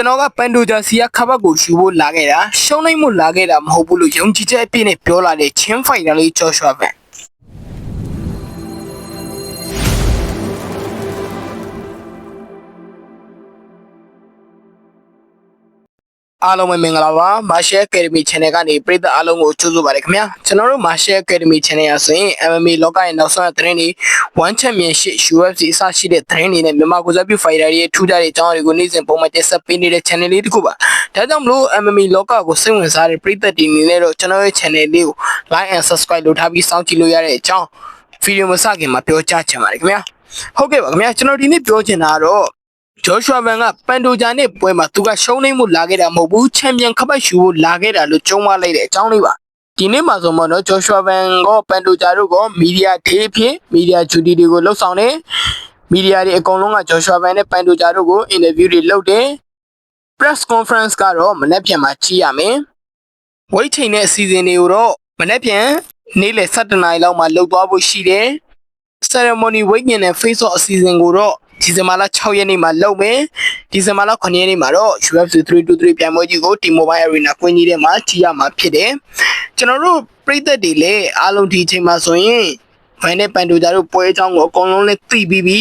ကျွန်တော်ကပန်ဒိုဂျာစီကခဘတ်ကိုယူဖို့လာခဲ့တာရှုံးနိုင်မှုလာခဲ့တာမဟုတ်ဘူးလို့ယုံကြည်ချက်အပြည့်နဲ့ပြောလာတဲ့ချင်းဖိုင်တာလေးကြော်ရှွာဘန် အားလုံးပဲမင်္ဂလာပါ Martial Academy Channel ကနေပရိသတ်အားလုံးကိုကြိုဆိုပါရခင်ဗျာကျွန်တော်တို့ Martial Academy Channel ရဆိုရင် MMA လောကရဲ့နောက်ဆုံးသတင်းတွေ One Championship UFC အစရှိတဲ့သတင်းတွေနဲ့မြန်မာကိုယ်စားပြု fighter တွေရဲ့ထူးခြားတဲ့အကြောင်းအရာတွေကိုနေ့စဉ်ပုံမှန်တင်ဆက်ပေးနေတဲ့ channel လေးတစ်ခုပါဒါကြောင့်မလို့ MMA လောကကိုစိတ်ဝင်စားတဲ့ပရိသတ်တွေအနေနဲ့တော့ကျွန်တော်ရဲ့ channel လေးကို like and subscribe လုပ်ထားပြီးစောင့်ကြည့်လို့ရတဲ့အကြောင်းဗီဒီယိုမစခင်မှာပြောကြားချင်ပါတယ်ခင်ဗျာဟုတ်ကဲ့ပါခင်ဗျာကျွန်တော်ဒီနေ့ပြောချင်တာကတော့ ဂျော့ရှွာဗန်ကပန်တိုဂျာနဲ့ပွဲမှာသူကရှုံးနေမှုလာခဲ့တာမဟုတ်ဘူးချန်ပီယံခပတ်ရှူဖို့လာခဲ့တာလို့ကြုံမလိုက်တဲ့အကြောင်းလေးပါဒီနေ့မှာဆိုမတော့ဂျော့ရှွာဗန်ကပန်တိုဂျာတို့ကမီဒီယာဒေးဖြစ်မီဒီယာဂျူတီတွေကိုလှုပ်ဆောင်တယ်မီဒီယာတွေအကုန်လုံးကဂျော့ရှွာဗန်နဲ့ပန်တိုဂျာတို့ကိုအင်တာဗျူးတွေလုပ်တယ် press conference ကတော့မနေ့ပြန်မှာကြည့်ရမယ်ဝိတ်ချိန်တဲ့အစီအစဉ်တွေကိုတော့မနေ့ပြန်နေ့လယ်7:00နာရီလောက်မှာလုပ်သွားဖို့ရှိတယ် ceremony ဝိတ်ညင်တဲ့ face off အစီအစဉ်ကိုတော့ ဒီဇင်ဘာလ6ရက်နေ့မှာလုပ်မယ်ဒီဇင်ဘာလ9ရက်နေ့မှာတော့ UFC 323ပြိုင်ပွဲကြီးကို T-Mobile Arena ကွင်းကြီးထဲမှာကြည့်ရမှာဖြစ်တယ်ကျွန်တော်တို့ပြည်သက်တွေလည်းအားလုံးဒီအချိန်မှာဆိုရင်ဘန်နဲ့ပန်တိုဂျာတို့ပွဲအကြောင်းကိုအကုန်လုံးလည်းသိပြီးပြီ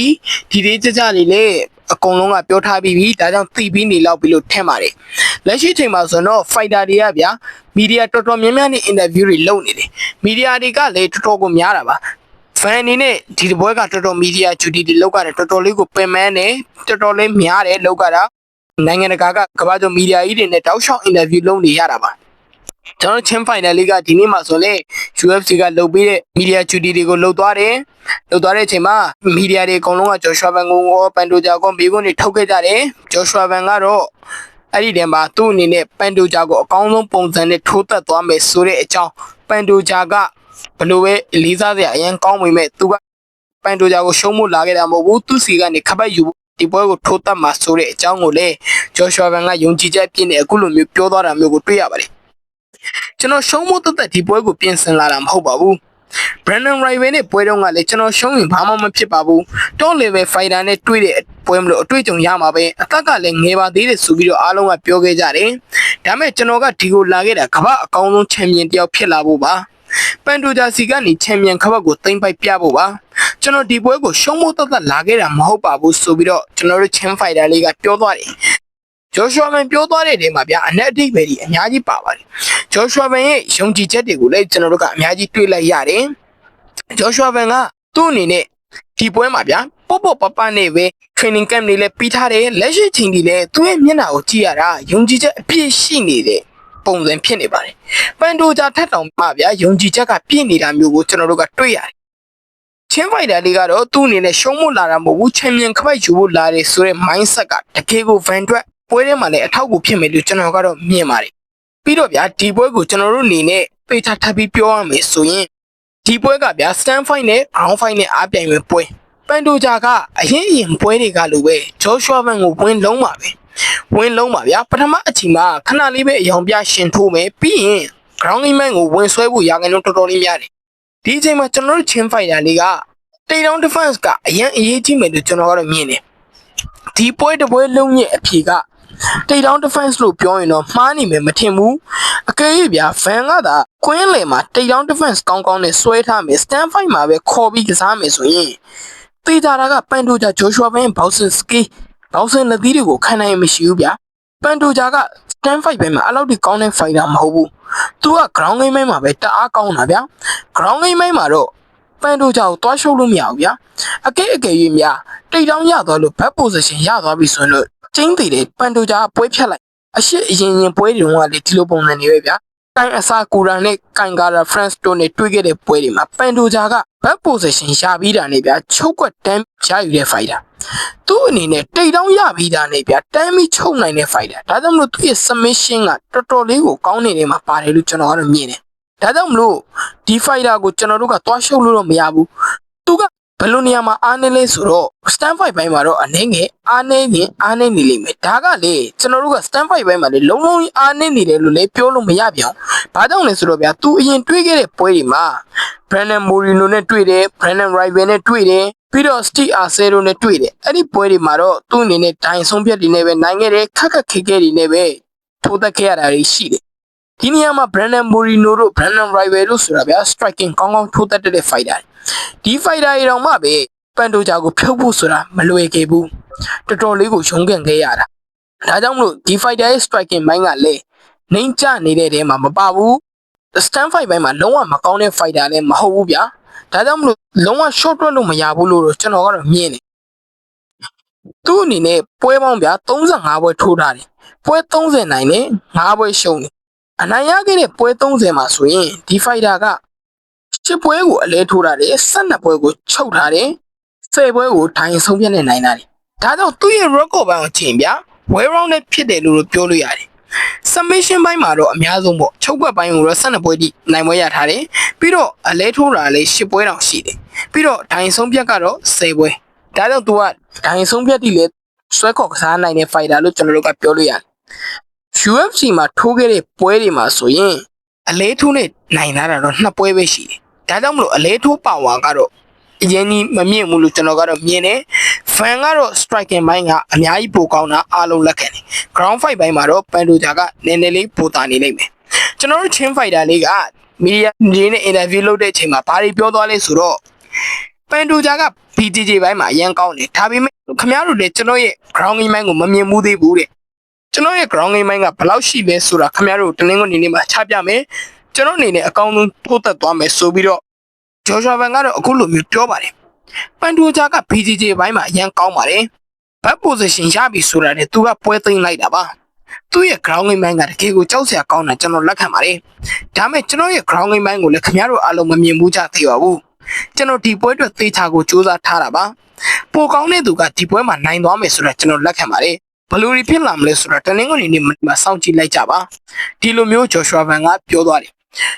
ဒီလေးကြကြလေးလည်းအကုန်လုံးကပြောထားပြီးပြီဒါကြောင့်သိပြီးနေလောက်ပြီလို့ထင်ပါတယ်လက်ရှိချိန်မှာဆိုတော့ fighter တွေကဗျာမီဒီယာတော်တော်များများနဲ့ interview တွေလုပ်နေတယ်မီဒီယာတွေကလည်းတော်တော်ကိုများတာပါ ဖန်အနေနဲ့ဒီတပွဲကတော်တော်မီဒီယာဂျူတီတွေလောက်ရတယ်တော်တော်လေးကိုပင်ပန်းတယ်တော်တော်လေးများတယ်လောက်ကြတာနိုင်ငံတကာကကမ္ဘာကျော်မီဒီယာကြီးတွေနဲ့တောက်လျှောက်အင်တာဗျူးလုပ်နေရတာပါကျွန်တော်ချင်းဖိုင်နယ်လေးကဒီနေ့မှဆိုလဲ UFC ကလုပ်ပြီးတဲ့မီဒီယာဂျူတီတွေကိုလှုပ်သွားတယ်လှုပ်သွားတဲ့အချိန်မှာမီဒီယာတွေအကုန်လုံးကဂျော်ရှွာဘန်ကိုရောပန်တိုဂျာကိုဘေးကွန်းတွေထုတ်ခဲ့ကြတယ်ဂျော်ရှွာဘန်ကတော့အဲ့ဒီတည်းမှာသူ့အနေနဲ့ပန်တိုဂျာကိုအကောင်းဆုံးပုံစံနဲ့ထိုးသက်သွားမယ်ဆိုတဲ့အကြောင်းပန်တိုဂျာက ဘလို့ပဲလေးစားစရာအရင်ကောင်းပေမဲ့သူကပန်တိုဂျာကိုရှုံးမှုလာခဲ့တာမဟုတ်ဘူးသူစီကနေခပတ်ယူဒီပွဲကိုထိုးတက်မှာဆိုတဲ့အကြောင်းကိုလည်းဂျော်ရှွာဗန်ကယုံကြည်ချက်ပြည့်နေအခုလိုမျိုးပြောသွားတာမျိုးကိုတွေ့ရပါတယ်ကျွန်တော်ရှုံးမှုတက်တက်ဒီပွဲကိုပြင်ဆင်လာတာမဟုတ်ပါဘူး Brandon Riven နဲ့ပွဲတုန်းကလည်းကျွန်တော်ရှုံးရင်ဘာမှမဖြစ်ပါဘူး top level fighter နဲ့တွေ့တဲ့ပွဲမလို့အတွေ့အကြုံရမှာပဲအသက်ကလည်းငယ်ပါသေးတယ်ဆိုပြီးတော့အားလုံးကပြောခဲ့ကြတယ်ဒါပေမဲ့ကျွန်တော်ကဒီကိုလာခဲ့တာကမ္ဘာအကောင်းဆုံးချန်ပီယံတယောက်ဖြစ်လာဖို့ပါ ပန်တိုဂျာစီကနေချန်ပီယံခဘတ်ကိုသိမ်းပိုက်ပြဖို့ပါကျွန်တော်ဒီပွဲကိုရှုံးမို့တတ်လာခဲ့တာမဟုတ်ပါဘူးဆိုပြီးတော့ကျွန်တော်တို့ချန်ဖိုင်တာလေးကပြောသွားတယ်ဂျော်ရှွာမန်ပြောသွားတဲ့နေရာမှာဗျာအနက်အဓိပ္ပာယ်ကြီးအများကြီးပါပါတယ်ဂျော်ရှွာမန်ရဲ့ယုံကြည်ချက်တွေကိုလည်းကျွန်တော်တို့ကအများကြီးတွေ့လိုက်ရတယ်ဂျော်ရှွာမန်ကသူ့အနေနဲ့ဒီပွဲမှာဗျာပေါ့ပေါ့ပပနဲ့ပဲ training camp တွေလည်းပြီးထားတယ်လက်ရှိချိန်ဒီလည်းသူ့ရဲ့မျက်နှာကိုကြည့်ရတာယုံကြည်ချက်အပြည့်ရှိနေတဲ့ ပုံစံဖြစ်နေပါတယ်။ပန်တိုဂျာထက်တောင်မှဗျာယုံကြည်ချက်ကပြည့်နေတာမျိုးကိုကျွန်တော်တို့ကတွေ့ရတယ်။ချင်းဖိုက်တာလေးကတော့သူ့အနေနဲ့ရှုံးမလာတာမဟုတ်ဘူးချန်ပီယံခပိုက်ယူဖို့လာတယ်ဆိုတဲ့ mindset ကတကယ်ကို van အတွက်ပွဲထဲမှာလည်းအထောက်အကူဖြစ်မယ်လို့ကျွန်တော်ကတော့မြင်ပါတယ်။ပြီးတော့ဗျာဒီပွဲကိုကျွန်တော်တို့အနေနဲ့ပေချထပ်ပြီးပြောရမယ်ဆိုရင်ဒီပွဲကဗျာ stand fight နဲ့ ground fight နဲ့အားပြိုင်မဲ့ပွဲပန်တိုဂျာကအရင်အရင်ပွဲတွေကလိုပဲဂျော်ရှွာဗန်ကိုဝင်လုံးပါပဲ။ ဝင်လုံးပါဗျာပထမအချိန်မှာခဏလေးပဲအယောင်ပြရှင်ထိုးမယ်ပြီးရင် ground game man ကိုဝင်ဆွဲဖို့ရာခိုင်နှုန်းတော်တော်လေးများတယ်ဒီအချိန်မှာကျွန်တော်တို့ချင်းဖိုင်တာလေးကတိတ်တောင် defense ကအရင်အရေးကြီးမယ်လို့ကျွန်တော်ကတော့မြင်တယ်ဒီပွဲတစ်ပွဲလုံးရဲ့အဖြေကတိတ်တောင် defense လို့ပြောရင်တော့မှားနေမယ်မထင်ဘူးအကယ်၍ဗျာ van ကသာကွင်းလေမှာတိတ်တောင် defense ကောင်းကောင်းနဲ့ဆွဲထားမယ် stand fight မှာပဲခေါ်ပြီးကစားမယ်ဆိုရင်တေးကြတာကပန်တိုဂျာဂျိုရှွာဘန်ဘောက်ဆင်စကီ ဘောက်ဆင်လက်သီးတွေကိုခံနိုင်မရှိဘူးဗျာပန်တိုဂျာက stand fight ပဲမှာအဲ့လောက်ထိကောင်းတဲ့ fighter မဟုတ်ဘူး။ तू က ground game မှာပဲတအားကောင်းတာဗျာ။ ground game မှာတော့ပန်တိုဂျာကိုတွားရှုပ်လို့မရဘူးဗျာ။အကဲအကဲကြီးများတိတ်တောင်းရသွားလို့ back position ရသွားပြီဆိုရင်တော့ကျင်းသေးတယ်ပန်တိုဂျာကပွဲဖြတ်လိုက်။အရှိအရင်ရင်ပွဲတွေတုန်းကလေဒီလိုပုံစံနေပဲဗျာ။ကိုင်အစာကူရာနဲ့ကိုင်ကာရာ France တို့နဲ့တွေ့ခဲ့တဲ့ပွဲတွေမှာပန်တိုဂျာက back position ရပြီးတာနေဗျာချုပ်ကွက်တန်းရယူတဲ့ fighter ။ သူ့အနေနဲ့တိတ်တောင်းရပြီးတာနေဗျာတမ်းပြီးချုပ်နိုင်တဲ့ fighter ဒါကြောင့်မလို့သူ့ရဲ့ submission ကတော်တော်လေးကိုကောင်းနေတယ်မှာပါတယ်လို့ကျွန်တော်ကတော့မြင်တယ်ဒါကြောင့်မလို့ဒီ fighter ကိုကျွန်တော်တို့ကတွားရှုပ်လို့တော့မရဘူးသူက ဘယ်လိုနေရာမှာအားနေလဲဆိုတော့ stand fight ဘိုင်းမှာတော့အနေငယ်အားနေရင်အားနေနေလိမ့်မယ်ဒါကလေကျွန်တော်တို့က stand fight ဘိုင်းမှာလေလုံးလုံးကြီးအားနေနေတယ်လို့လေပြောလို့မရပြန်ဘာကြောင့်လဲဆိုတော့ဗျာ तू အရင်တွေးခဲ့တဲ့ပွဲတွေမှာ Brandon Moreno နဲ့တွေ့တယ် Brandon Rival နဲ့တွေ့တယ်ပြီးတော့ Steve Arcero နဲ့တွေ့တယ်အဲ့ဒီပွဲတွေမှာတော့သူ့အနေနဲ့ဒိုင်ဆုံးဖြတ်တွေနဲ့ပဲနိုင်ခဲ့တယ်ခက်ခက်ခဲခဲတွေနဲ့ပဲထိုးသက်ခဲ့ရတာတွေရှိတယ် ဒီနေရာမှာ Brandon Moreno တို့ Brandon Rival တို့ဆိုတာဗျာ striking ကောင်းကောင်းထိုးသက်တဲ့ fighter တွေဒီ fighter တွေတော့မှပဲပန်တိုဂျာကိုဖြုတ်ဖို့ဆိုတာမလွယ်ခဲ့ဘူးတော်တော်လေးကိုရုန်းကန်ခဲ့ရတာဒါကြောင့်မလို့ဒီ fighter ရဲ့ striking ဘိုင်းကလည်းနှိမ့်ချနေတဲ့တဲမှာမပါဘူး stand fight ဘိုင်းမှာလုံးဝမကောင်းတဲ့ fighter လည်းမဟုတ်ဘူးဗျာဒါကြောင့်မလို့လုံးဝ short တွက်လို့မရဘူးလို့တော့ကျွန်တော်ကတော့မြင်တယ်သူ့အနေနဲ့ပွဲပေါင်းဗျာ35ပွဲထိုးထားတယ်ပွဲ30နိုင်တယ်5ပွဲရှုံးတယ် အနိုင်ရခဲ့တဲ့ပွဲ30မှာဆိုရင်ဒီ fighter က7ပွဲကိုအလဲထိုးထားတယ်12ပွဲကိုချုပ်ထားတယ်10ပွဲကိုထိုင်ဆုံးပြတ်နေနိုင်တာတယ်ဒါကြောင့်သူ့ရဲ့ record ဘိုင်းကိုချိန်ဗျာ well round နဲ့ဖြစ်တယ်လို့တော့ပြောလို့ရတယ် submission ဘိုင်းမှာတော့အများဆုံးပေါ့ချုပ်ကွက်ဘိုင်းကိုတော့12ပွဲတိနိုင်ပွဲရထားတယ်ပြီးတော့အလဲထိုးတာလည်း10ပွဲတောင်ရှိတယ်ပြီးတော့ဒိုင်ဆုံးပြတ်ကတော့10ပွဲဒါကြောင့်သူကဒိုင်ဆုံးပြတ်တိလေဆွဲခေါ်ကစားနိုင်တဲ့ fighter လို့ကျွန်တော်တို့ကပြောလို့ရတယ် UFC မှာထိုးခဲ့တဲ့ပွဲတွေမှာဆိုရင်အလဲထိုးနဲ့နိုင်လာတာတော့နှစ်ပွဲပဲရှိတယ်ဒါကြောင့်မလို့အလဲထိုးပါဝါကတော့အရင်ကြီးမမြင့်ဘူးလို့ကျွန်တော်ကတော့မြင်တယ်။ fan ကတော့ striking ဘိုင်းကအများကြီးပိုကောင်းတာအားလုံးလက်ခံတယ်။ ground fight ဘိုင်းမှာတော့ပန်တိုဂျာကနည်းနည်းလေးပိုတာနေလိမ့်မယ်။ကျွန်တော်တို့ chin fighter လေးကမီဒီယာတွေနဲ့ interview လုပ်တဲ့အချိန်မှာဘာတွေပြောသွားလဲဆိုတော့ပန်တိုဂျာက BJJ ဘိုင်းမှာအရန်ကောင်းတယ်။ဒါပေမဲ့ခင်ဗျားတို့လည်းကျွန်တော်ရဲ့ ground game ဘိုင်းကိုမမြင်ဘူးသေးဘူးတဲ့။ ကျွန်တော်ရဲ့ ground game ဘိုင်းကဘယ်လောက်ရှိလဲဆိုတာခင်ဗျားတို့တနင်္ဂနွေနေ့မှာချပြမယ်။ကျွန်တော်အနေနဲ့အကောင်းဆုံးထိုးသက်သွားမယ်ဆိုပြီးတော့ဂျော်ဂျွာဗန်ကတော့အခုလိုမျိုးပြောပါတယ်ပန်တိုဂျာက BJJ ဘိုင်းမှာအရန်ကောင်းပါတယ်ဘတ် position ရပြီဆိုတာနဲ့သူကပွဲသိမ်းလိုက်တာပါသူ့ရဲ့ ground game ဘိုင်းကတကယ်ကိုကြောက်စရာကောင်းတာကျွန်တော်လက်ခံပါတယ်ဒါမဲ့ကျွန်တော်ရဲ့ ground game ဘိုင်းကိုလည်းခင်ဗျားတို့အားလုံးမမြင်ဘူးကြသေးပါဘူးကျွန်တော်ဒီပွဲအတွက်သေချာကိုစူးစမ်းထားတာပါပိုကောင်းတဲ့သူကဒီပွဲမှာနိုင်သွားမယ်ဆိုတာကျွန်တော်လက်ခံပါတယ် ဘယ်လိုတွေဖြစ်လာမလဲဆိုတာတနင်္ဂနွေနေ့မှာစောင့်ကြည့်လိုက်ကြပါဒီလိုမျိုးဂျော်ရှွာဗန်ကပြောသွားတယ်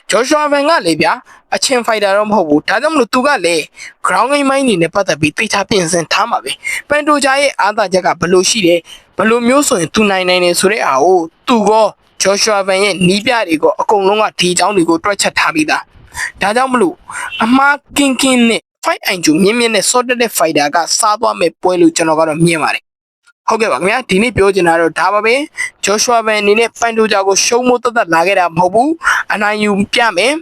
ဂျော်ရှွာဗန်ကလေဗျာအချင်းဖိုက်တာတော့မဟုတ်ဘူးဒါကြောင့်မလို့သူကလည်း ground game မိုင်းနေနဲ့ပတ်သက်ပြီးသိချပြင်ဆင်ထားမှာပဲပန်တိုဂျာရဲ့အားသာချက်ကဘယ်လိုရှိတယ်ဘယ်လိုမျိုးဆိုရင်သူနိုင်နိုင်နေဆိုတဲ့အားကိုသူကောဂျော်ရှွာဗန်ရဲ့နီးပြတွေကိုအကုန်လုံးကဒီအကြောင်းတွေကိုတွက်ချက်ထားပြီးသားဒါကြောင့်မလို့အမားကင်းကင်းနဲ့ fight အင်ဂျူမြင့်မြင့်နဲ့ sort တဲ့ fighter ကစားသွားမဲ့ပွဲလို့ကျွန်တော်ကတော့မြင်ပါတယ် ဟုတ်ကဲ့ပါခင်ဗျာဒီနေ့ပြောချင်တာတော့ဒါပါပဲဂျော်ရှွာဗန်အနေနဲ့ပန်တိုဂျာကိုရှုံးမိုးသက်သက်လာခဲ့တာမဟုတ်ဘူးအနိုင်ယူပြမယ်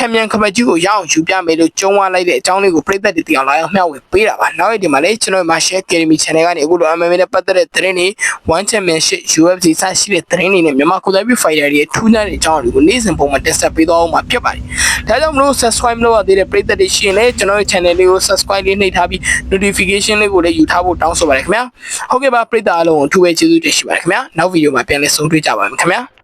ချန်ပီယံခပတ်ကြီးကိုရအောင်ယူပြမယ်လို့ကြုံဝါလိုက်တဲ့အကြောင်းလေးကိုပြည်သက်တွေတရားလာအောင်မျှဝေပေးတာပါနောက်ရက်ဒီမှာလည်းကျွန်တော် Marshall Academy Channel ကနေအခုလို MMA နဲ့ပတ်သက်တဲ့သတင်းတွေ One Championship UFC စရှိတဲ့သတင်းတွေနဲ့မြန်မာကိုယ်တိုင်ပြီး fighter တွေထူးခြားတဲ့အကြောင်းတွေကိုနေ့စဉ်ပုံမှန်တင်ဆက်ပေးသွားအောင်မှာဖြစ်ပါတယ်ဒါကြောင့်မလို့ subscribe လုပ်ရသေးတဲ့ပြည်သက်တွေရှိရင်လည်းကျွန်တော်ရဲ့ channel လေးကို subscribe လေးနှိပ်ထားပြီး notification လေးကိုလည်းယူထားဖို့တောင်းဆိုပါတယ်ခင်ဗျာဟုတ်ကဲ့ပါပြည်သက်အားလုံးကိုအထူးပဲကျေးဇူးတင်ရှိပါတယ်ခင်ဗျာနောက်ဗီဒီယိုမှာပြန်လည်ဆုံတွေ့ကြပါမယ်ခင်ဗျာ